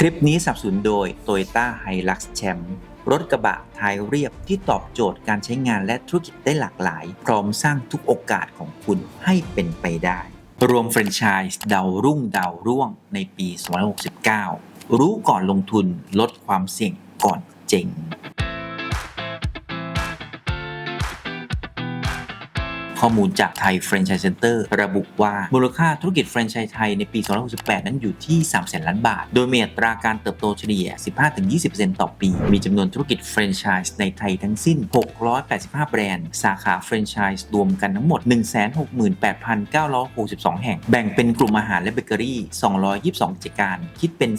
คลิปนี้สนับสนุนโดย Toyota Hilux Champ รถกระบะท้ายเรียบที่ตอบโจทย์การใช้งานและธุรกิจได้หลากหลาย พร้อมสร้างทุกโอกาสของคุณให้เป็นไปได้ รวมแฟรนไชส์ดาวรุ่งดาวร่วงในปี 2069 รู้ก่อนลงทุนลดความเสี่ยงก่อนเจ๋ง ข้อมูลจากไทยแฟรนไชส์เซ็นเตอร์ระบุว่ามูลค่าธุรกิจแฟรนไชส์ไทยในปี 2068 นั้นอยู่ที่ 3 แสนล้านบาท โดยมีอัตราการเติบโตเฉลี่ย 15-20%ต่อปี มีจำนวนธุรกิจแฟรนไชส์ในไทยทั้งสิ้น 685 แบรนด์ สาขาแฟรนไชส์รวมกันทั้งหมด 168,962 แห่ง แบ่งเป็นกลุ่มอาหารและเบเกอรี่ 222 กิจการ คิดเป็น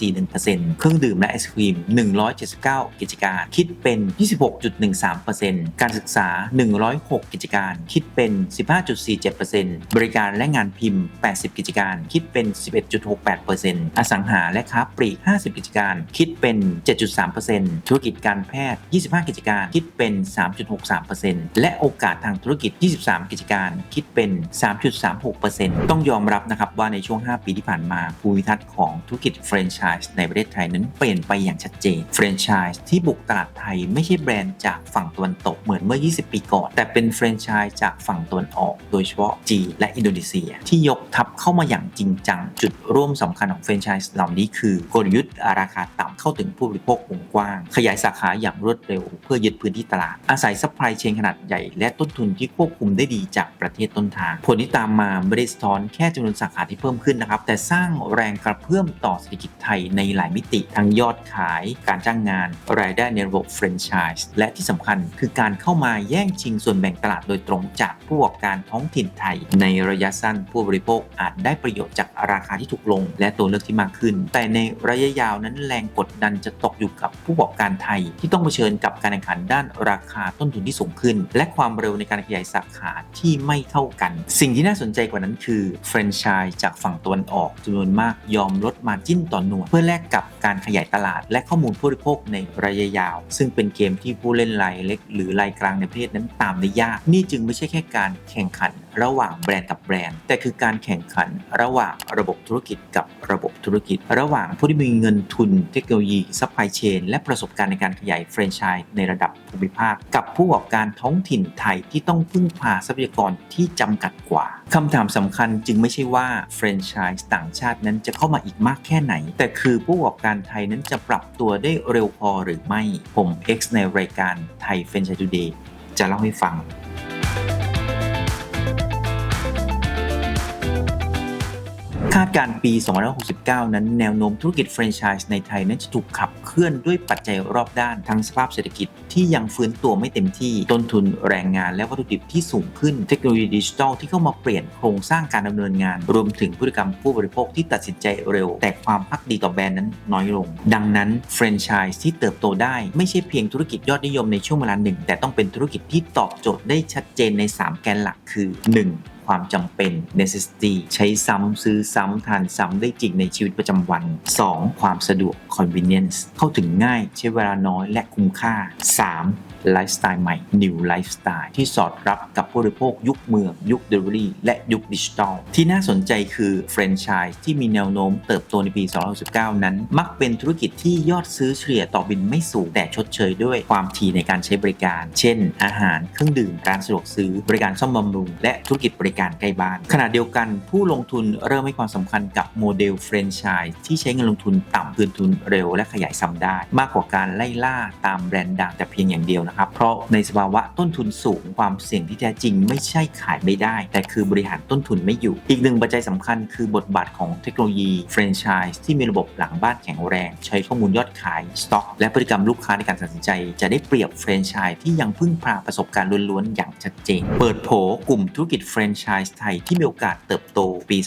32.41%เครื่องดื่มและไอศครีม 179 กิจการ คิดเป็น 26.13%การศึกษา 106 กิจการคิดเป็น 15.47%บริการและงานพิมพ์ 80 กิจการ คิดเป็น 11.68%อสังหาและค้าปลีก 50 กิจการ คิดเป็น 7.3%ธุรกิจการแพทย์ 25 กิจการ คิดเป็น 3.63%และโอกาสทางธุรกิจ 23 กิจการ คิดเป็น 3.36%ต้องยอมรับนะครับว่าในช่วง 5 ปีที่ผ่านมาภูมิทัศน์ของธุรกิจแฟรนไชส์ในประเทศไทยนั้นเปลี่ยนไปอย่างชัดเจนแฟรนไชส์ที่บุกตลาดไทยไม่ใช่แบรนด์จากฝั่งตะวันตกเหมือนเมื่อ 20 ปีก่อน แต่เป็นแฟรนไชส์จากฝั่งตะวันออก โดยเฉพาะจีนและอินโดนีเซีย ที่ยกทัพเข้ามาอย่างจริงจัง จุดร่วมสำคัญของแฟรนไชส์เหล่านี้คือกลยุทธ์ราคาต่ำเข้าถึงผู้บริโภควงกว้าง ขยายสาขาอย่างรวดเร็ว เพื่อยึดพื้นที่ตลาด อาศัยซัพพลายเชนขนาดใหญ่และต้นทุนที่ควบคุมได้ดีจากประเทศต้นทาง ผลที่ตามมาไม่ได้สะท้อนแค่จำนวนสาขาที่เพิ่มขึ้นนะครับแต่สร้างแรงกระเพื่อมต่อเศรษฐกิจไทยในหลายมิติทั้งยอดขาย การจ้างงาน รายได้ในระบบแฟรนไชส์และที่สำคัญคือการเข้ามาแย่งชิงส่วนแบ่งตลาดโดยตรงจากผู้ประกอบการท้องถิ่นไทย ในระยะสั้นผู้บริโภคอาจได้ประโยชน์จากราคาที่ถูกลง และตัวเลือกที่มากขึ้น แต่ในระยะยาวนั้นแรงกดดันจะตกอยู่กับผู้ประกอบการไทย ที่ต้องเผชิญกับการแข่งขันด้านราคาต้นทุนที่สูงขึ้น และความเร็วในการขยายสาขาที่ไม่เท่ากัน สิ่งที่น่าสนใจกว่านั้นคือแฟรนไชส์จากฝั่งตะวันออกจำนวนมากยอมลดมาจิ้นต่อหน่วยเพื่อแลกกับการขยายตลาด และข้อมูลผู้บริโภคในระยะยาว ซึ่งเป็นเกมที่ผู้เล่นรายเล็ก หรือรายกลางในประเทศนั้นตามได้ยาก นี่จึงไม่ใช่แค่การแข่งขันระหว่างแบรนด์กับแบรนด์ แต่คือการแข่งขันระหว่างระบบธุรกิจกับระบบธุรกิจ ระหว่างผู้ที่มีเงินทุนเทคโนโลยีซัพพลายเชนและประสบการณ์ในการขยายแฟรนไชส์ในระดับภูมิภาค กับผู้ประกอบการท้องถิ่นไทยที่ต้องพึ่งพาทรัพยากรที่จำกัดกว่าคำถามสำคัญจึงไม่ใช่ว่าแฟรนไชส์ต่างชาตินั้นจะเข้ามาอีกมากแค่ไหน แต่คือผู้ประกอบการไทยนั้นจะปรับตัวได้เร็วพอหรือไม่ผม X ในรายการไทยแฟรนไชส์ Today จะเล่าให้ฟังาดการปี 2569 นั้นแนวโน้มธุรกิจแฟรนไชส์ในไทยนั้นจะถูกขับเคลื่อนด้วยปัจจัยรอบด้านทั้งสภาพเศรษฐกิจที่ยังฟื้นตัวไม่เต็มที่ ต้นทุนแรงงานและวัตถุดิบที่สูงขึ้น เทคโนโลยีดิจิทัลที่เข้ามาเปลี่ยนโครงสร้างการดำเนินงาน รวมถึงพฤติกรรมผู้บริโภคที่ตัดสินใจเร็ว แต่ความพักดีต่อแบรนด์นั้นน้อยลง ดังนั้นแฟรนไชส์ที่เติบโตได้ไม่ใช่เพียงธุรกิจยอดนิยมในช่วงเวลาหนึ่งแต่ต้องเป็นธุรกิจที่ตอบโจทย์ได้ชัดเจนใน 3 แกนหลักคือ 1. ความจำเป็น necessity ใช้ซ้ำซื้อซ้ำทานซ้ำได้จริงในชีวิตประจำวัน 2. ความสะดวก convenience เข้าถึงง่าย ใช้เวลาน้อยและคุ้มค่า 3. ไลฟ์สไตล์ใหม่ new lifestyle ที่สอดรับกับผู้บริโภคยุคเมือง ยุค delivery และยุคดิจิทัล ที่น่าสนใจคือแฟรนไชส์ที่มีแนวโน้มเติบโตในปี 2019 นั้น มักเป็นธุรกิจที่ยอดซื้อเฉลี่ยต่อบินไม่สูง แต่ชดเชยด้วยความถี่ในการใช้บริการ เช่น อาหารเครื่องดื่มการสะดวกซื้อบริการซ่อมบำรุง และธุรกิจบริการใกล้บ้าน ขณะเดียวกันผู้ลงทุนเริ่มให้ความสำคัญกับโมเดลแฟรนไชส์ที่ใช้เงินลงทุนต่ำคืนทุนเร็วและขยายซ้ำได้ มากกว่าการไล่ล่าตามแบรนด์ดังแต่เพียงอย่างเดียวนะครับ เพราะในสภาวะต้นทุนสูงความเสี่ยงที่แท้จริง ไม่ใช่ขายไม่ได้ แต่คือบริหารต้นทุนไม่อยู่ อีกหนึ่งปัจจัยสำคัญคือบทบาทของเทคโนโลยีแฟรนไชส์ที่มีระบบหลังบ้านแข็งแรง ใช้ข้อมูลยอดขายสต็อกและพฤติกรรมลูกค้าในการตัดสินใจ จะได้เปรียบแฟรนไชส์ที่ยังพึ่งพาประสบการณ์ล้วนๆอย่างชัดเจน เปิดโผกลุ่มธุรกิจแฟรนไชส์ไทยที่มีโอกาสเติบโตปี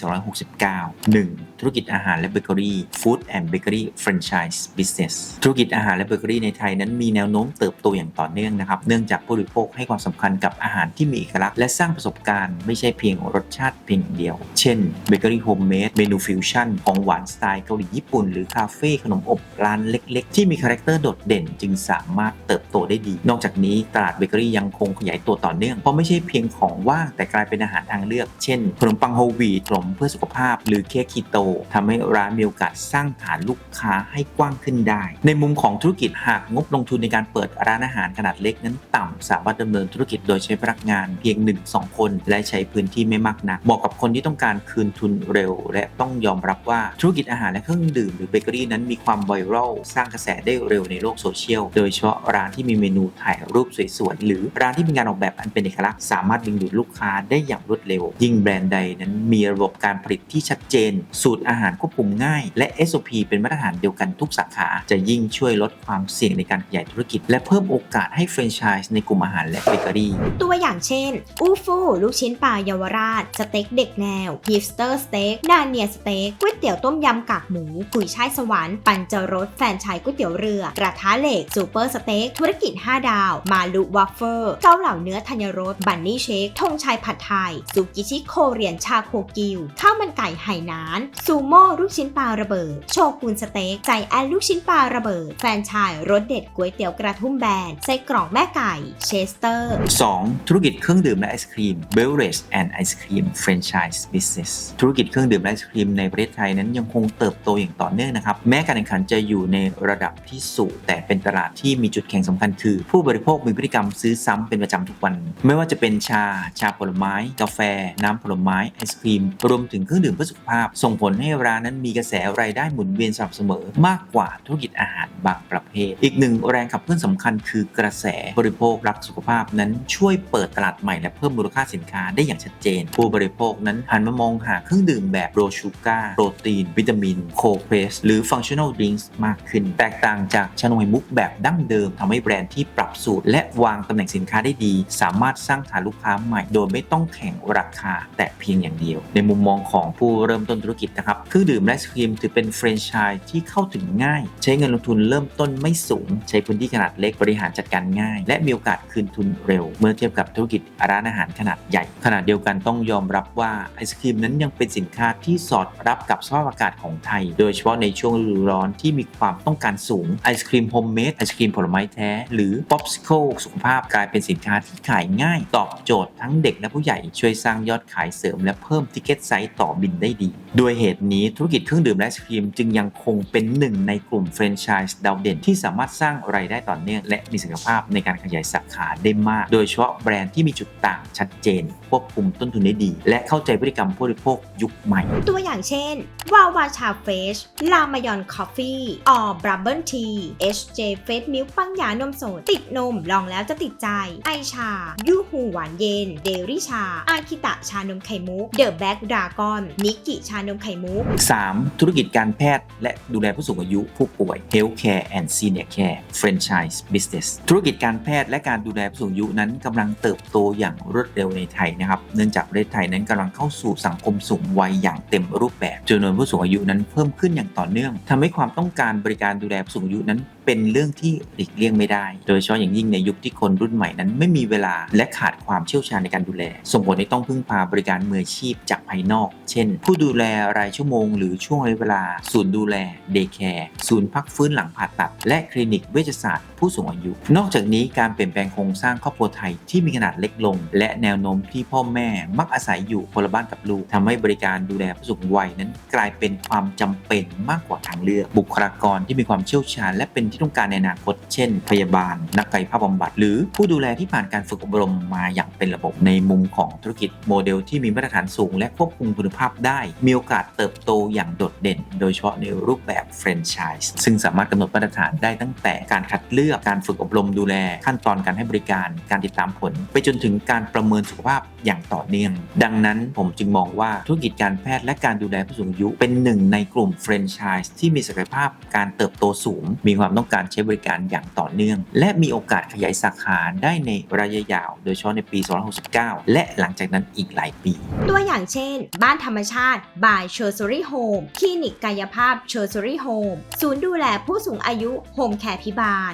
2569 1. ธุรกิจอาหารและเบเกอรี่ Food and Bakery Franchise Business ธุรกิจอาหารและเบเกอรี่ในไทยนั้นมีแนวโน้มเติบโตอย่างต่อเนื่องนะครับ เนื่องจากผู้บริโภคให้ความสำคัญกับอาหารที่มีเอกลักษณ์และสร้างประสบการณ์ไม่ใช่เพียงรสชาติเพียงเดียว เช่นเบเกอรี่โฮมเมดเมนูฟิวชั่นของหวานสไตล์เกาหลีญี่ปุ่น หรือคาเฟ่ขนมอบร้านเล็ก ๆ ที่มีคาแรคเตอร์โดดเด่น จึงสามารถเติบโตได้ดี นอกจากนี้ตลาดเบเกอรี่ยังคงขยายตัวต่อเนื่องเพราะไม่ใช่เพียงของว่างแต่กลายเป็นอาหารทางเลือก เช่นขนมปังโฮลวีตขนมเพื่อสุขภาพ หรือเค้กคีโตทำให้ร้านมีโอกาสสร้างฐานลูกค้าให้กว้างขึ้นได้ ในมุมของธุรกิจหากงบลงทุนในการเปิดร้านอาหารขนาดเล็กนั้นต่ำสามารถดำเนินธุรกิจโดยใช้พนักงานเพียง 1-2 คน และใช้พื้นที่ไม่มากนักเหมาะกับคนที่ต้องการคืนทุนเร็ว และต้องยอมรับว่าธุรกิจอาหารและเครื่องดื่มหรือเบเกอรี่นั้นมีความไวรัลสร้างกระแสได้เร็วในโลกโซเชียลโดยเฉพาะร้านที่มีเมนูถ่ายรูปสวยๆหรือร้านที่มีการออกแบบอันเป็นเอกลักษณ์สามารถดึงดูดลูกค้าได้อย่างรวดเร็ว ยิ่งแบรนด์ใดนั้นมีระบบการผลิตที่ชัดเจน สูตรอาหารควบคุมง่าย และ SOP เป็นมาตรฐานเดียวกันทุกสาขา จะยิ่งช่วยลดความเสี่ยงในการขยายธุรกิจ และเพิ่มโอกาสให้แฟรนไชส์ในกลุ่มอาหารและเบเกอรี่ ตัวอย่างเช่น อูฟูลูกชิ้นปลาเยาวราช สเต็กเด็กแนวฮิปสเตอร์สเต็กนาเนียสเต็กก๋วยเตี๋ยวต้มยำกากหมูกุยช่ายสวรรค์ปันจรสแฟรนไชายก๋วยเตี๋ยวเรือกระทะเหล็กซูเปอร์สเต็กธุรกิจ 5 ดาว มาลุวัฟเฟอร์เกาเหล่าเนื้อธัญรสบันนี่เชคธงชัยผัดไทยซูกิชิโคเรียนชาโคกิวข้าวมันไก่ไหหนานซูโม่ลูกชิ้นปลาระเบิด โชกุนสเต็กใจแอนลูกชิ้นปลาระเบิด แฟรนไชายรสเด็ดก๋วยเตี๋ยวกระทุ่มแบนไส้กรอกแม่ไก่ เชสเตอร์ 2. ธุรกิจเครื่องดื่มและไอศครีม Beverage and Ice Cream Franchise Business ธุรกิจเครื่องดื่มและไอศครีมในประเทศไทยนั้นยังคงเติบโตอย่างต่อเนื่องนะครับ แม้การแข่งขันจะอยู่ในระดับที่สูงแต่เป็นตลาดที่มีจุดแข่งสำคัญคือ ผู้บริโภคมีพฤติกรรมซื้อซ้ำเป็นประจำทุกวัน ไม่ว่าจะเป็นชา ชาผลไม้ กาแฟ น้ำผลไม้ไอศครีมรวมถึงเครื่องดื่มเพื่อสุขภาพส่งผลให้ร้านนั้นมีกระแสรายได้หมุนเวียนสม่ำเสมอมากกว่าธุรกิจอาหารบางประเภท อีกหนึ่งแรงขับเคลื่อนสำคัญคือกระแสบริโภครักสุขภาพนั้นช่วยเปิดตลาดใหม่และเพิ่มมูลค่าสินค้าได้อย่างชัดเจน ผู้บริโภคนั้นหันมามองหาเครื่องดื่มแบบโรชูการ์โปรตีน วิตามิน โคเพสหรือฟังชั่น a ลดริง k ์มากขึ้น แตกต่างจากชานมไข่มุกแบบดั้งเดิมทำให้แบรนด์ที่ปรับสูตร และวางตำแหน่งสินค้าได้ดี สามารถสร้างฐานลูกค้าใหม่ โดยไม่ต้องแข่งราคาแต่เพียงอย่างเดียว ในมุมมองของผู้เริ่มต้นธุรกิจนะครับเครื่องดื่มและไอศครีมถือเป็นแฟรนไชส์ที่เข้าถึงง่าย ใช้เงินลงทุนเริ่มต้นไม่สูง ใช้พื้นที่ขนาดเล็กบริหารจัดการง่าย และมีโอกาสคืนทุนเร็ว เมื่อเทียบกับธุรกิจร้านอาหารขนาดใหญ่ขณะเดียวกันต้องยอมรับว่าไอศครีมนั้นยังเป็นสินค้าที่สอดรับกับสภาพอากาศของไทย โดยเฉพาะในช่วงฤดูร้อนที่มีความต้องการสูงไอศครีมโฮมเมดไอศครีมผลไม้แท้ หรือป๊อปสโคสุขภาพกลายเป็นสินค้าที่ขายง่าย ตอบโจทย์ทั้งเด็กและผู้ใหญ่ช่วยสร้างยอดขายเสริม และเพิ่มทิเก็ตไซส์ต่อบินได้ดี ด้วยเหตุนี้ธุรกิจเครื่องดื่มและไอศครีม จึงยังคงเป็นหนึ่งในกลุ่มแฟรนไชส์ดาวเด่นที่สามารถสร้างรายได้ต่อเนื่องและมีศักยภาพในการขยายสาขาได้มาก โดยเฉพาะแบรนด์ที่มีจุดต่างชัดเจน ควบคุมต้นทุนได้ดี และเข้าใจพฤติกรรมผู้บริโภคยุคใหม่ ตัวอย่างเช่นวาวาชาเฟชลามายอนคอฟฟี่ออบรัมเบิลทีเอชเจเฟสมิลปังยานมสดติดนมลองแล้วจะติดใจ ไอชา ยูฮูหวานเย็น เดรี่ชา อาคิตะชานมไข่มุกเดอะแบ็กดากอนนิกิชานมไข่มุก 3. ธุรกิจการแพทย์ และดูแลผู้สูงอายุผู้ป่วย Healthcare and Senior Care Franchise Business ธุรกิจการแพทย์และการดูแลผู้สูงอายุนั้นกำลังเติบโตอย่างรวดเร็วในไทยนะครับ เนื่องจากประเทศไทยนั้นกำลังเข้าสู่สังคมสูงวัยอย่างเต็มรูปแบบจำนวนผู้สูงอายุนั้นเพิ่มขึ้นอย่างต่อเนื่องทำให้ความต้องการบริการดูแลผู้สูงอายุนั้นเป็นเรื่องที่หลีกเลี่ยงไม่ได้ โดยเฉพาะอย่างยิ่งในยุคที่คนรุ่นใหม่นั้นไม่มีเวลาและขาดความเชี่ยวชาญในการดูแล ส่งผลให้ต้องพึ่งพาบริการมืออาชีพจากภายนอก เช่น ผู้ดูแลรายชั่วโมงหรือช่วงเวลา ศูนย์ดูแลเดย์แคร์ศูนย์พักฟื้นหลังผ่าตัด และคลินิกเวชศาสตร์ผู้สูงอายุ นอกจากนี้การเปลี่ยนแปลงโครงสร้างครอบครัวไทยที่มีขนาดเล็กลง และแนวโน้มที่พ่อแม่มักอาศัยอยู่คนละบ้านกับลูกทำให้บริการดูแลผู้สูงวัยนั้น กลายเป็นความจำเป็นมากกว่าทางเลือก บุคลากรที่มีความเชี่ยวชาญ และเป็นที่ต้องการในอนาคต เช่น พยาบาล นักกายภาพบำบัด หรือผู้ดูแลที่ผ่านการฝึกอบรมมาอย่างเป็นระบบในมุมของธุรกิจโมเดลที่มีมาตรฐานสูง และควบคุมคุณภาพได้ มีโอกาสเติบโตอย่างโดดเด่น โดยเฉพาะในรูปแบบแฟรนไชส์ซึ่งสามารถกำหนดมาตรฐานได้ตั้งแต่การคัดเลือกการฝึกอบรมดูแล ขั้นตอนการให้บริการการติดตามผล ไปจนถึงการประเมินสุขภาพอย่างต่อเนื่อง ดังนั้นผมจึงมองว่าธุรกิจการแพทย์และการดูแลผู้สูงอายุเป็นหนึ่งในกลุ่มแฟรนไชส์ที่มีศักยภาพการเติบโตสูงมีความต้องการใช้บริการอย่างต่อเนื่อง และมีโอกาสขยายสาขาได้ในระยะยาว โดยเฉพาะในปี2069 และหลังจากนั้นอีกหลายปี ตัวอย่างเช่น บ้านธรรมชาติบายเชอร์ซอรี่โฮมคลินิกกายภาพเชอร์ซอรี่โฮมศูนย์ดูแลผู้สูงอายุโฮมแคร์พิบาล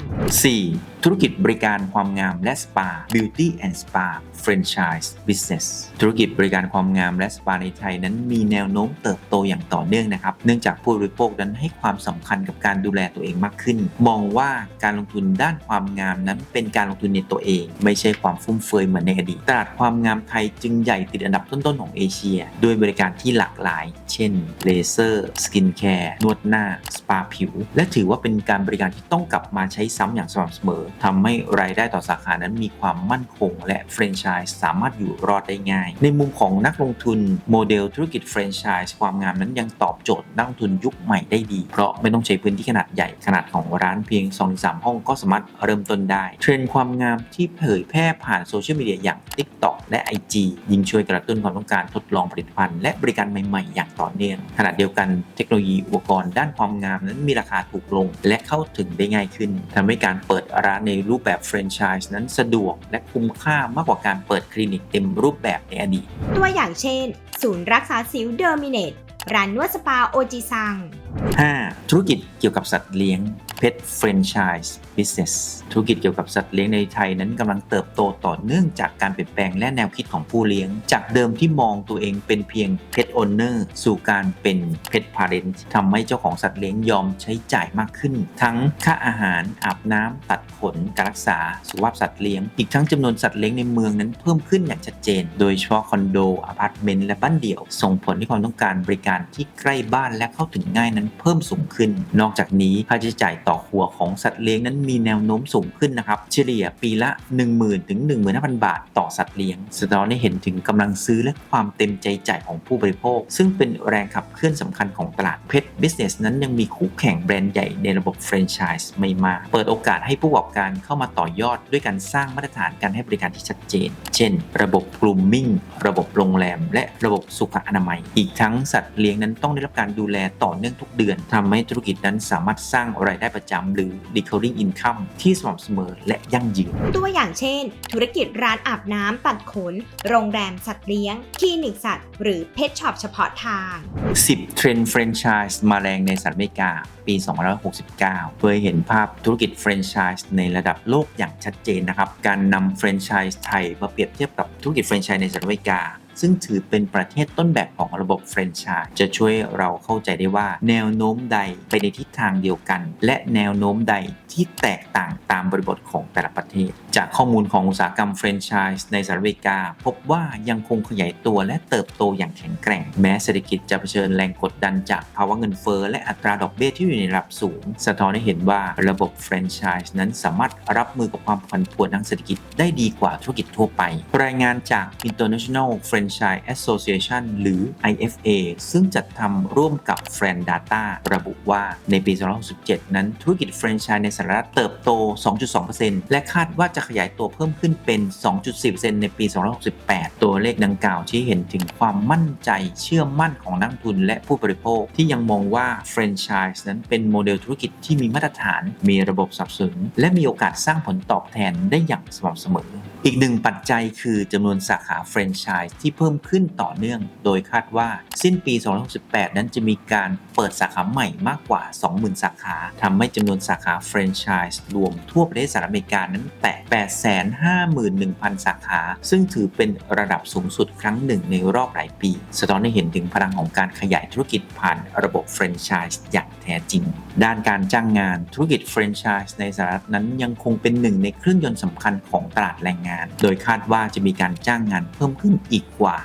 4. ธุรกิจบริการความงามและสปา Beauty and Spa Franchise Business ธุรกิจบริการความงามและสปาในไทยนั้นมีแนวโน้มเติบโตอย่างต่อเนื่องนะครับ เนื่องจากผู้บริโภคนั้นให้ความสำคัญกับการดูแลตัวเองมากขึ้นมองว่าการลงทุนด้านความงามนั้นเป็นการลงทุนในตัวเอง ไม่ใช่ความฟุ่มเฟือยเหมือนในอดีตตลาดความงามไทยจึงใหญ่ติดอันดับต้นๆของเอเชีย ด้วยบริการที่หลากหลาย เช่นเลเซอร์สกินแคร์นวดหน้า สปาผิว และถือว่าเป็นการบริการที่ต้องกลับมาใช้ซ้ำอย่างสม่ำเสมอทำให้รายได้ต่อสาขานั้นมีความมั่นคง และแฟรนไชส์สามารถอยู่รอดได้ง่าย ในมุมของนักลงทุนโมเดลธุรกิจแฟรนไชส์ความงามนั้นยังตอบโจทย์นักลงทุนยุคใหม่ได้ดี เพราะไม่ต้องใช้พื้นที่ขนาดใหญ่ขนาดของร้านเพียง 2-3 ห้องก็สามารถเริ่มต้นได้ เทรนด์ความงามที่เผยแพร่ผ่านโซเชียลมีเดียอย่าง TikTok และ IG ยิ่งช่วยกระตุ้นความต้องการทดลองผลิตภัณฑ์และบริการใหม่ ๆ อย่างต่อเนื่องขณะเดียวกันเทคโนโลยีอุปกรณ์ด้านความงามนั้นมีราคาถูกลง และเข้าถึงได้ง่ายขึ้นทำให้การเปิดร้านในรูปแบบแฟรนไชส์นั้นสะดวกและคุ้มค่ามากกว่าการเปิดคลินิกเต็มรูปแบบในอดีต ตัวอย่างเช่น ศูนย์รักษาสิวเดอร์มิเนตร้านนวดสปาโอจิซัง 5. ธุรกิจเกี่ยวกับสัตว์เลี้ยง Pet Franchise Business ธุรกิจเกี่ยวกับสัตว์เลี้ยงในไทยนั้นกำลังเติบโตต่อเนื่องจากการเปลี่ยนแปลงและแนวคิดของผู้เลี้ยง จากเดิมที่มองตัวเองเป็นเพียง Pet Owner สู่การเป็น Pet Parent ทำให้เจ้าของสัตว์เลี้ยงยอมใช้จ่ายมากขึ้น ทั้งค่าอาหารอาบน้ำตัดขนการรักษาสุขภาพสัตว์เลี้ยง อีกทั้งจำนวนสัตว์เลี้ยงในเมืองนั้นเพิ่มขึ้นอย่างชัดเจน โดยเฉพาะคอนโดอพาร์ตเมนต์และบ้านเดี่ยว ส่งผลให้ความต้องการบริการที่ใกล้บ้านและเข้าถึงง่ายนั้นเพิ่มสูงขึ้น นอกจากนี้ค่าใช้จ่ายต่อหัวของสัตว์เลี้ยงนั้นมีแนวโน้มสูงขึ้นนะครับ เฉลี่ยปีละ 10,000 ถึง 15,000 บาทต่อสัตว์เลี้ยงสะท้อนให้เห็นถึงกำลังซื้อและความเต็มใจจ่ายของผู้บริโภค ซึ่งเป็นแรงขับเคลื่อนสำคัญของตลาดเพชรบิสเนสนั้นยังมีคู่แข่งแบรนด์ใหญ่ในระบบแฟรนไชส์ไม่มากเปิดโอกาสให้ผู้ประกอบการเข้ามาต่อยอดด้วยการสร้างมาตรฐานการให้บริการที่ชัดเจน เช่น ระบบกลุ่มมิ่ง ระบบโรงแรม และระบบสุขอนามัย อีกทั้งสัตว์เลี้ยงนั้นต้องได้รับการดูแลต่อเนื่องทุกเดือนทำให้ธุรกิจนั้นสามารถสร้างรายได้ประจำหรือ recurring income ที่สม่ำเสมอและยั่งยืน ตัวอย่างเช่น ธุรกิจร้านอาบน้ำตัดขน โรงแรมสัตว์เลี้ยง คลินิกสัตว์ หรือเพชช็อปเฉพาะทาง 10 เทรนด์แฟรนไชส์มาแรงในสหรัฐอเมริกา ปี 2569 เพื่อให้เห็นภาพธุรกิจแฟรนไชส์ในระดับโลกอย่างชัดเจนนะครับ การนำแฟรนไชส์ไทยมาเปรียบเทียบกับธุรกิจแฟรนไชส์ในสหรัฐอเมริกา ซึ่งถือเป็นประเทศต้นแบบของระบบแฟรนไชส์จะช่วยเราเข้าใจได้ว่า แนวโน้มใดไปในทิศทางเดียวกัน และแนวโน้มใดที่แตกต่างตามบริบทของแต่ละประเทศ จากข้อมูลของอุตสาหกรรมแฟรนไชส์ในสหรัฐอเมริกา พบว่ายังคงขยายตัวและเติบโตอย่างแข็งแกร่ง แม้เศรษฐกิจจะเผชิญแรงกดดันจากภาวะเงินเฟ้อและอัตราดอกเบี้ยที่อยู่ในระดับสูง สะท้อนให้เห็นว่าระบบแฟรนไชส์นั้นสามารถรับมือกับความผันผวนทางเศรษฐกิจได้ดีกว่าธุรกิจทั่วไป รายงานจาก International Franchise Association หรือ IFA ซึ่งจัดทำร่วมกับ f r a n Data ระบุว่าในปี 2067 นั้นธุรกิจแฟรนไชส์ในสหรัฐเติบโต 2.2%และคาดว่าจะขยายตัวเพิ่มขึ้นเป็น 2.4%ในปี 2068 ตัวเลขดังกล่าวชี้เห็นถึงความมั่นใจเชื่อมั่นของนักทุนและผู้บริโภคที่ยังมองว่าแฟรนไชส์นั้นเป็นโมเดลธุรกิจที่มีมาตรฐาน มีระบบสนับสนุน และมีโอกาสสร้างผลตอบแทนได้อย่างสม่ำเสมออีกหนึ่งปัจจัยคือจำนวนสาขาแฟรนไชส์ที่เพิ่มขึ้นต่อเนื่อง โดยคาดว่าสิ้นปี 2068 นั้นจะมีการเปิดสาขาใหม่มากกว่า 20,000 สาขาทำให้จำนวนสาขาแฟรนไชส์รวมทั่วประเทศสหรัฐอเมริกานั้นแตะ851,000 สาขา ซึ่งถือเป็นระดับสูงสุดครั้งหนึ่งในรอบหลายปี สะท้อนให้เห็นถึงพลังของการขยายธุรกิจผ่านระบบแฟรนไชส์อย่างแท้จริง ด้านการจ้างงานธุรกิจแฟรนไชส์ในสหรัฐนั้นยังคงเป็นหนึ่งในเครื่องยนต์สำคัญของตลาดแรงงานโดยคาดว่าจะมีการจ้างงานเพิ่มขึ้นอีกกว่า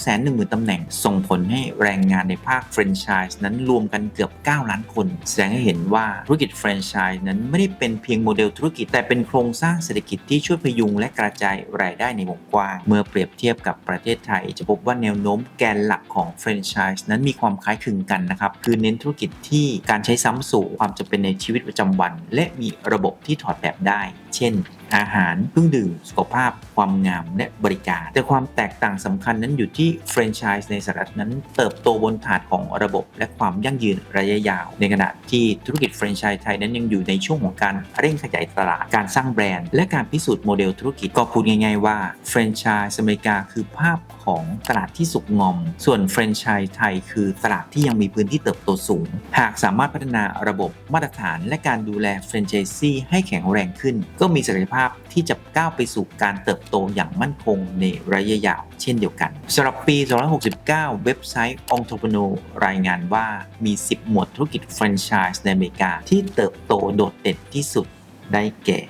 210,000ตำแหน่ง ส่งผลให้แรงงานในภาคแฟรนไชส์นั้นรวมกันเกือบ 9 ล้านคน แสดงให้เห็นว่าธุรกิจแฟรนไชส์นั้นไม่ได้เป็นเพียงโมเดลธุรกิจแต่เป็นโครงสร้างเศรษฐกิจที่ช่วยพยุงและกระจายรายได้ในวงกว้าง เมื่อเปรียบเทียบกับประเทศไทย จะพบว่าแนวโน้มแกนหลักของแฟรนไชส์นั้นมีความคล้ายคลึงกันนะครับ คือเน้นธุรกิจที่การใช้ซ้ำสูงความจำเป็นในชีวิตประจำวัน และมีระบบที่ถอดแบบได้ เช่น อาหารเครื่องดื่ม สุขภาพ ความงามและบริการ แต่ความแตกต่างสำคัญนั้นอยู่ที่แฟรนไชส์ในสหรัฐนั้นเติบโตบนฐานของระบบ และความยั่งยืนระยะยาว ในขณะที่ธุรกิจแฟรนไชส์ไทยนั้นยังอยู่ในช่วงของการเร่งขยายตลาดการสร้างแบรนด์ และการพิสูจน์โมเดลธุรกิจก็พูดง่ายๆว่าแฟรนไชส์อเมริกาคือภาพของตลาดที่สุกงอม ส่วนแฟรนไชส์ไทยคือตลาดที่ยังมีพื้นที่เติบโตสูง หากสามารถพัฒนาระบบมาตรฐาน และการดูแลแฟรนไชส์ให้แข็งแรงขึ้น ก็มีศักยภาพาพที่จะก้าวไปสู่การเติบโตอย่างมั่นคงในระยะยาวเช่นเดียวกันสำหรับปี 269 เว็บไซต์ Entrepreneur รายงานว่ามี 10 หมวดธุรกิจแฟรนไชส์ในอเมริกาที่เติบโตโดดเด่นที่สุดได้แก่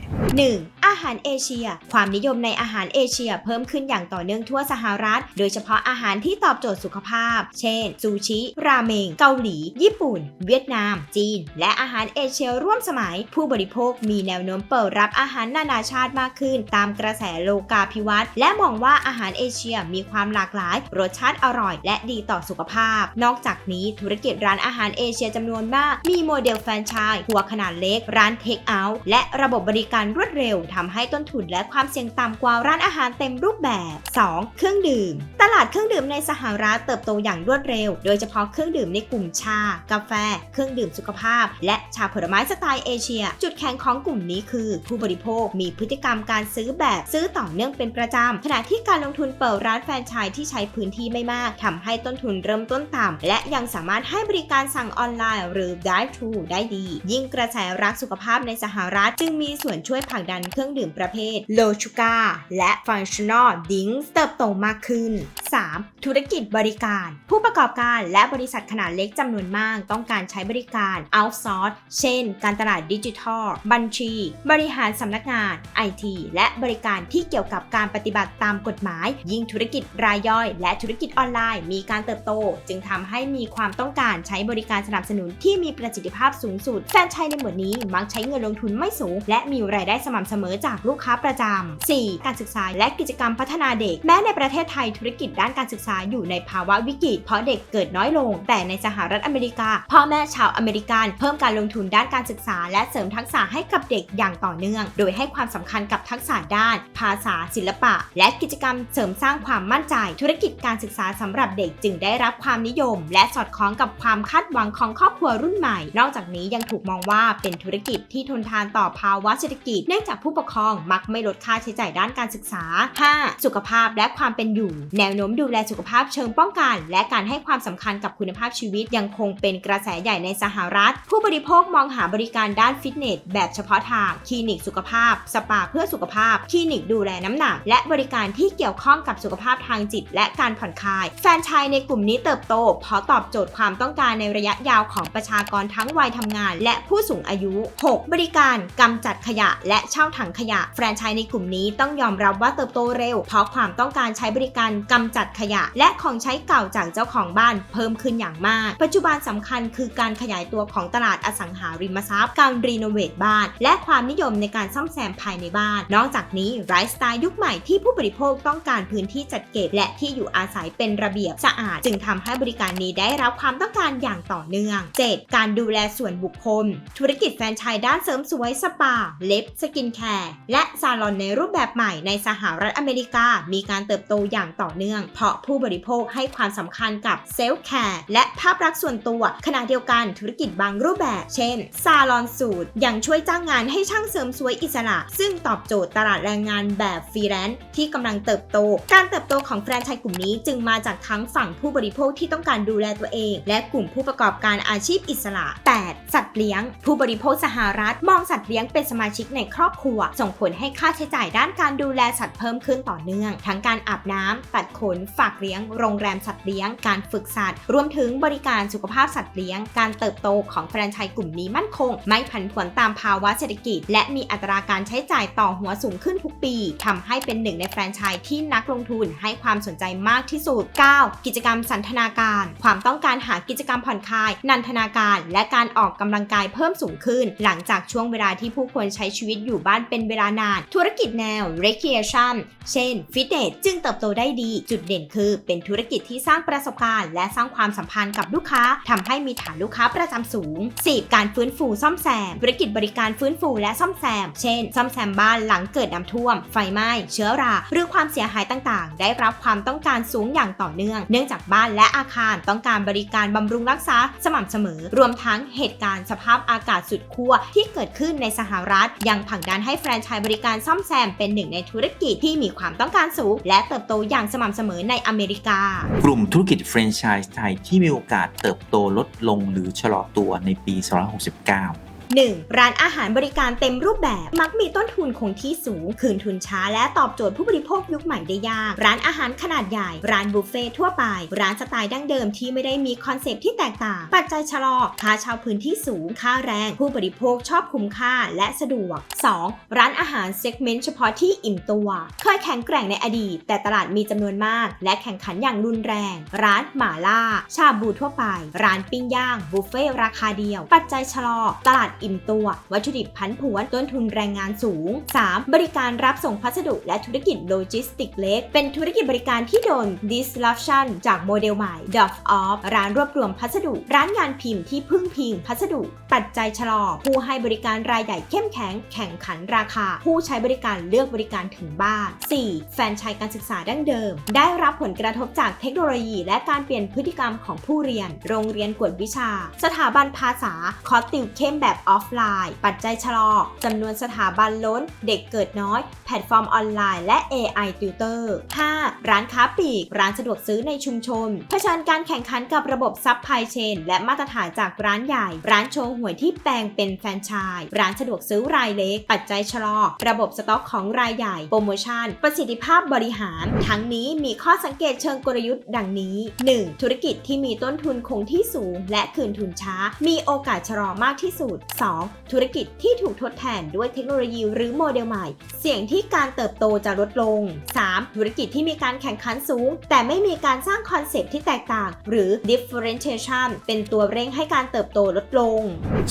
1. อาหารเอเชีย ความนิยมในอาหารเอเชียเพิ่มขึ้นอย่างต่อเนื่องทั่วสหรัฐ โดยเฉพาะอาหารที่ตอบโจทย์สุขภาพ เช่น ซูชิ ราเมง เกาหลี ญี่ปุ่น เวียดนาม จีน และอาหารเอเชียร่วมสมัย ผู้บริโภคมีแนวโน้มเปิดรับอาหารนานาชาติมากขึ้น ตามกระแสโลกาภิวัตน์และมองว่าอาหารเอเชียมีความหลากหลาย รสชาติอร่อย และดีต่อสุขภาพ นอกจากนี้ธุรกิจร้านอาหารเอเชียจำนวนมาก มีโมเดลแฟรนไชส์หัวขนาดเล็ก ร้านเทคเอาท์และระบบบริการรวดเร็วทำให้ต้นทุนและความเสี่ยงต่ำกว่าร้านอาหารเต็มรูปแบบ 2. เครื่องดื่ม ตลาดเครื่องดื่มในสหรัฐเติบโตอย่างรวดเร็ว โดยเฉพาะเครื่องดื่มในกลุ่มชา กาแฟ เครื่องดื่มสุขภาพ และชาผลไม้สไตล์เอเชีย จุดแข็งของกลุ่มนี้คือ ผู้บริโภคมีพฤติกรรมการซื้อแบบซื้อต่อเนื่องเป็นประจำขณะที่การลงทุนเปิดร้านแฟรนไชส์ที่ใช้พื้นที่ไม่มากทำให้ต้นทุนเริ่มต้นต่ำและยังสามารถให้บริการสั่งออนไลน์ หรือ drive thru ได้ดี ยิ่งกระแสรักสุขภาพในสหรัฐจึงมีส่วนช่วยผลักดันเครื่องดื่มประเภท low sugar และ functional drinks เติบโตมากขึ้น 3. ธุรกิจบริการ ผู้ประกอบการและบริษัทขนาดเล็กจำนวนมากต้องการใช้บริการ outsource เช่น การตลาดดิจิทัล บัญชี บริหารสำนักงาน IT และบริการที่เกี่ยวกับการปฏิบัติตามกฎหมาย ยิ่งธุรกิจรายย่อย และธุรกิจออนไลน์ มีการเติบโต จึงทำให้มีความต้องการใช้บริการสนับสนุนที่มีประสิทธิภาพสูงสุดแฟนชส์ในหมวดนี้มักใช้เงินลงทุนไม่สูง และมีรายได้สม่ำเสมอจากลูกค้าประจำ 4. การศึกษาและกิจกรรมพัฒนาเด็ก แม้ในประเทศไทยธุรกิจด้านการศึกษาอยู่ในภาวะวิกฤตเพราะเด็กเกิดน้อยลง แต่ในสหรัฐอเมริกา พ่อแม่ชาวอเมริกัน เพิ่มการลงทุนด้านการศึกษา และเสริมทักษะให้กับเด็กอย่างต่อเนื่อง โดยให้ความสำคัญกับทักษะด้าน ภาษาศิลปะ และกิจกรรมเสริมสร้างความมั่นใจ ธุรกิจการศึกษาสำหรับเด็กจึงได้รับความนิยม และสอดคล้องกับความคาดหวังของครอบครัวรุ่นใหม่ นอกจากนี้ยังถูกมองว่าเป็นธุรกิจที่ทนทานต่อภาวะเศรษฐกิจเนื่องจากผู้ปกครองมักไม่ลดค่าใช้จ่ายด้านการศึกษา 5. สุขภาพและความเป็นอยู่ แนวโน้มดูแลสุขภาพเชิงป้องกัน และการให้ความสำคัญกับคุณภาพชีวิตยังคงเป็นกระแสใหญ่ในสหรัฐ ผู้บริโภคมองหาบริการด้านฟิตเนส แบบเฉพาะทาง คลินิกสุขภาพ สปาเพื่อสุขภาพ คลินิกดูแลน้ำหนัก และบริการที่เกี่ยวข้องกับสุขภาพทางจิต และการผ่อนคลาย แฟรนไชายในกลุ่มนี้เติบโตเพราะตอบโจทย์ความต้องการในระยะยาวของประชากรทั้งวัยทำงาน และผู้สูงอายุ 6. บริการกำจัดขยะและเช่าถังขยะ แฟรนไชายในกลุ่มนี้ต้องยอมรับว่าเติบโตเร็ว เพราะความต้องการใช้บริการกำจัดขยะ และของใช้เก่าจากเจ้าของบ้านเพิ่มขึ้นอย่างมาก ปัจจุบันสำคัญคือการขยายตัวของตลาดอสังหาริมทรัพย์ การรีโนเวทบ้าน และความนิยมในการซ่อมแซมภายในบ้าน นอกจากนี้ไลฟ์สไตล์ยุคใหม่ที่ผู้บริโภคต้องการพื้นที่จัดเก็บ และที่อยู่อาศัยเป็นระเบียบสะอาด จึงทำให้บริการนี้ได้รับความต้องการอย่างต่อเนื่อง 7. การดูแลส่วนบุคคล ธุรกิจแฟรนไชส์ด้านเสริมสวยสปา เล็บ สกินแคร์และซาลอนในรูปแบบใหม่ในสหรัฐอเมริกา มีการเติบโตอย่างต่อเนื่อง เพราะผู้บริโภคให้ความสำคัญกับเซลฟ์แคร์และภาพลักษณ์ส่วนตัว ขณะเดียวกันธุรกิจบางรูปแบบ เช่น ซาลอนสูตรยังช่วยจ้างงานให้ช่างเสริมสวยอิสระ ซึ่งตอบโจทย์ตลาดแรงงานแบบฟรีแลนซ์ที่กำลังเติบโต การเติบโตของแฟรนไชส์กลุ่มนี้จึงมาจากทั้งฝั่งผู้บริโภคที่ต้องการดูแลตัวเอง และกลุ่มผู้ประกอบการอาชีพอิสระ 8. สัตว์เลี้ยง ผู้บริโภคสหรัฐมองสัตว์เลี้ยงเป็นสมาชิกในครอบครัวส่งผลให้ค่าใช้จ่ายด้านการดูแลสัตว์เพิ่มขึ้นต่อเนื่อง ทั้งการอาบน้ำตัดขน ฝากเลี้ยง โรงแรมสัตว์เลี้ยง การฝึกสัตว์ รวมถึงบริการสุขภาพสัตว์เลี้ยง การเติบโตของแฟรนไชส์กลุ่มนี้มั่นคง ไม่ผันผวนตามภาวะเศรษฐกิจ และมีอัตราการใช้จ่ายต่อหัวสูงขึ้นทุกปีทำให้เป็นหนึ่งในแฟรนไชส์ที่นักลงทุนให้ความสนใจมากที่สุด 9. กิจกรรมสันทนาการ ความต้องการหากิจกรรมผ่อนคลาย นันทนาการ และการออกกำลังกายเพิ่มสูงขึ้น หลังจากช่วงเวลาที่ผู้คนใช้ชีวิตอยู่บ้านเป็นเวลานาน ธุรกิจแนว recreation เช่นฟิตเนสจึงเติบโตได้ดี จุดเด่นคือเป็นธุรกิจที่สร้างประสบการณ์ และสร้างความสัมพันธ์กับลูกค้าทำให้มีฐานลูกค้าประจำสูง 10. การฟื้นฟูซ่อมแซม ธุรกิจบริการฟื้นฟูและซ่อมแซม เช่น ซ่อมแซมบ้านหลังเกิดน้ำท่วม ไฟไหม้ เชื้อรา หรือความเสียหายต่าง ๆ ได้รับความต้องการสูงอย่างต่อเนื่อง เนื่องจากบ้านและอาคารต้องการบริการบำรุงรักษาสม่ำเสมอ รวมทั้งเหตุการณ์สภาพอากาศสุดขั้วที่เกิดขึ้นในสหรัฐยังผลักดันให้แฟรนไชส์บริการซ่อมแซมเป็นหนึ่งในธุรกิจที่มีความต้องการสูง และเติบโตอย่างสม่ำเสมอในอเมริกา กลุ่มธุรกิจแฟรนไชส์ไทยที่มีโอกาสเติบโตลดลงหรือชะลอตัวในปี269 1. ร้านอาหารบริการเต็มรูปแบบ มักมีต้นทุนคงที่สูง คืนทุนช้าและตอบโจทย์ผู้บริโภคยุคใหม่ได้ยาก ร้านอาหารขนาดใหญ่ ร้านบุฟเฟ่ทั่วไป ร้านสไตล์ดั้งเดิมที่ไม่ได้มีคอนเซปต์ที่แตกต่าง ปัจจัยชะลอค่าเช่าพื้นที่สูง ค่าแรง ผู้บริโภคชอบคุ้มค่าและสะดวก 2. ร้านอาหารเซกเมนต์เฉพาะที่อิ่มตัว เคยแข็งแกร่งในอดีต แต่ตลาดมีจำนวนมาก และแข่งขันอย่างรุนแรง ร้านหม่าล่า ชาบูทั่วไป ร้านปิ้งย่างบุฟเฟ่ต์ราคาเดียว ปัจจัยชะลอตลาดอิ่มตัว วัตถุดิบพันผวนต้นทุนแรงงานสูง 3. บริการรับส่งพัสดุและธุรกิจโลจิสติกเล็ก เป็นธุรกิจบริการที่โดน disruption จากโมเดลใหม่ Drop off ร้านรวบรวมพัสดุ ร้านงานพิมพ์ที่พึ่งพิง พัสดุ ปัจจัยชะลอ ผู้ให้บริการรายใหญ่เข้มแข็ง แข่งขันราคา ผู้ใช้บริการเลือกบริการถึงบ้าน 4. แฟนชส์การศึกษาดั้งเดิม ได้รับผลกระทบจากเทคโนโลยี และการเปลี่ยนพฤติกรรมของผู้เรียน โรงเรียนกวดวิชา สถาบันภาษาคอร์สติวเข้มแบบออฟไลน์ ปัจจัยชะลอจำนวนสถาบันล้น เด็กเกิดน้อย แพลตฟอร์มออนไลน์และ AI Tutor 5. ร้านค้าปลีก ร้านสะดวกซื้อในชุมชนเผชิญการแข่งขันกับระบบซับไพเชนและมาตรฐานจากร้านใหญ่ ร้านโชว์หวยที่แปลงเป็นแฟรนไชส์ร้านสะดวกซื้อรายเล็ก ปัจจัยชะลอ ระบบสต็อกของรายใหญ่ โปรโมชั่น ประสิทธิภาพบริหาร ทั้งนี้มีข้อสังเกตเชิงกลยุทธ์ดังนี้ 1. ธุรกิจที่มีต้นทุนคงที่สูง และคืนทุนช้า มีโอกาสชะลอมากที่สุด 2. ธุรกิจที่ถูกทดแทนด้วยเทคโนโลยีหรือโมเดลใหม่ เสี่ยงที่การเติบโตจะลดลง 3. ธุรกิจที่มีการแข่งขันสูง แต่ไม่มีการสร้างคอนเซปต์ที่แตกต่าง หรือ differentiation เป็นตัวเร่งให้การเติบโตลดลง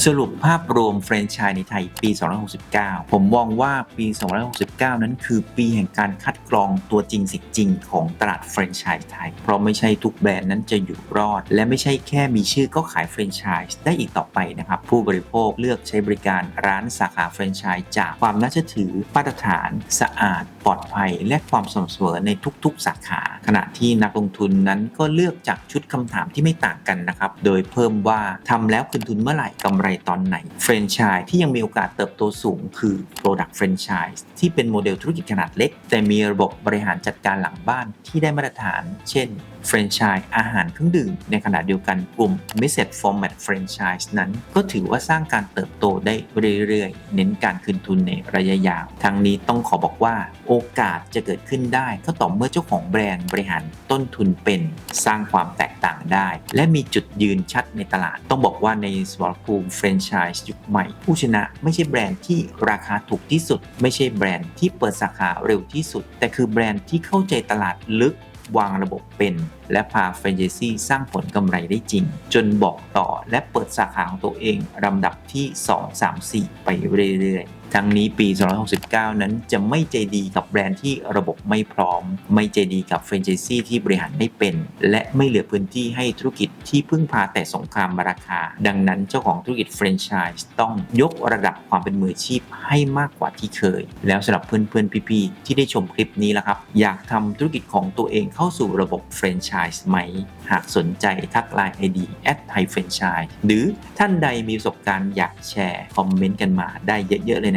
สรุปภาพรวมแฟรนไชส์ในไทยปี2569 ผมมองว่าปี2569 นั้นคือปีแห่งการคัดกรองตัวจริงสิ่งจริงของตลาดแฟรนไชส์ไทย เพราะไม่ใช่ทุกแบรนด์นั้นจะอยู่รอด และไม่ใช่แค่มีชื่อก็ขายแฟรนไชส์ได้อีกต่อไปนะครับ ผู้บริโภคเลือกใช้บริการร้านสาขาแฟรนไชส์จากความน่าเชื่อถือมาตรฐานสะอาด ปลอดภัย และความสม่ำเสมอในทุกๆ สาขา ขณะที่นักลงทุนนั้นก็เลือกจากชุดคำถามที่ไม่ต่างกันนะครับ โดยเพิ่มว่าทำแล้วคืนทุนเมื่อไหร่กำไรตอนไหนแฟรนไชส์ที่ยังมีโอกาสเติบโตสูงคือ Product Franchise ที่เป็นโมเดลธุรกิจขนาดเล็ก แต่มีระบบบริหารจัดการหลังบ้านที่ได้มาตรฐาน เช่น แฟรนไชส์อาหารเครื่องดื่ม ในขณะเดียวกันกลุ่ม Message Format Franchise นั้น ก็ถือว่าสร้างการเติบโตได้เรื่อยๆ เน้นการคืนทุนในระยะยาว ทั้งนี้ต้องขอบอกว่าโอกาสจะเกิดขึ้นได้ก็ต่อเมื่อเจ้าของแบรนด์บริหารต้นทุนเป็นสร้างความแตกต่างได้ และมีจุดยืนชัดในตลาด ต้องบอกว่าในสมรภูมิแฟรนไชส์ยุคใหม่ ผู้ชนะไม่ใช่แบรนด์ที่ราคาถูกที่สุด ไม่ใช่แบรนด์ที่เปิดสาขาเร็วที่สุด แต่คือแบรนด์ที่เข้าใจตลาดลึก วางระบบเป็น และพาแฟรนไชส์ซีสร้างผลกำไรได้จริง จนบอกต่อและเปิดสาขาของตัวเองลำดับที่ 2 3 4 ไปเรื่อยๆ ทั้งนี้ปี 269 นั้นจะไม่ใจดีกับแบรนด์ที่ระบบไม่พร้อม ไม่ใจดีกับแฟรนไชส์ซีที่บริหารไม่เป็น และไม่เหลือพื้นที่ให้ธุรกิจที่พึ่งพาแต่สงครามราคา ดังนั้นเจ้าของธุรกิจแฟรนไชส์ต้องยกระดับความเป็นมืออาชีพให้มากกว่าที่เคย แล้วสำหรับเพื่อนๆ พี่ๆ ที่ได้ชมคลิปนี้แล้วครับ อยากทำธุรกิจของตัวเองเข้าสู่ระบบแฟรนไชส์ไหม หากสนใจทักไลน์ ID แอดไทยแฟรนไชส์หรือท่านใดมีประสบการณ์อยากแชร์คอมเมนต์กันมาได้เยอะๆเลยนะ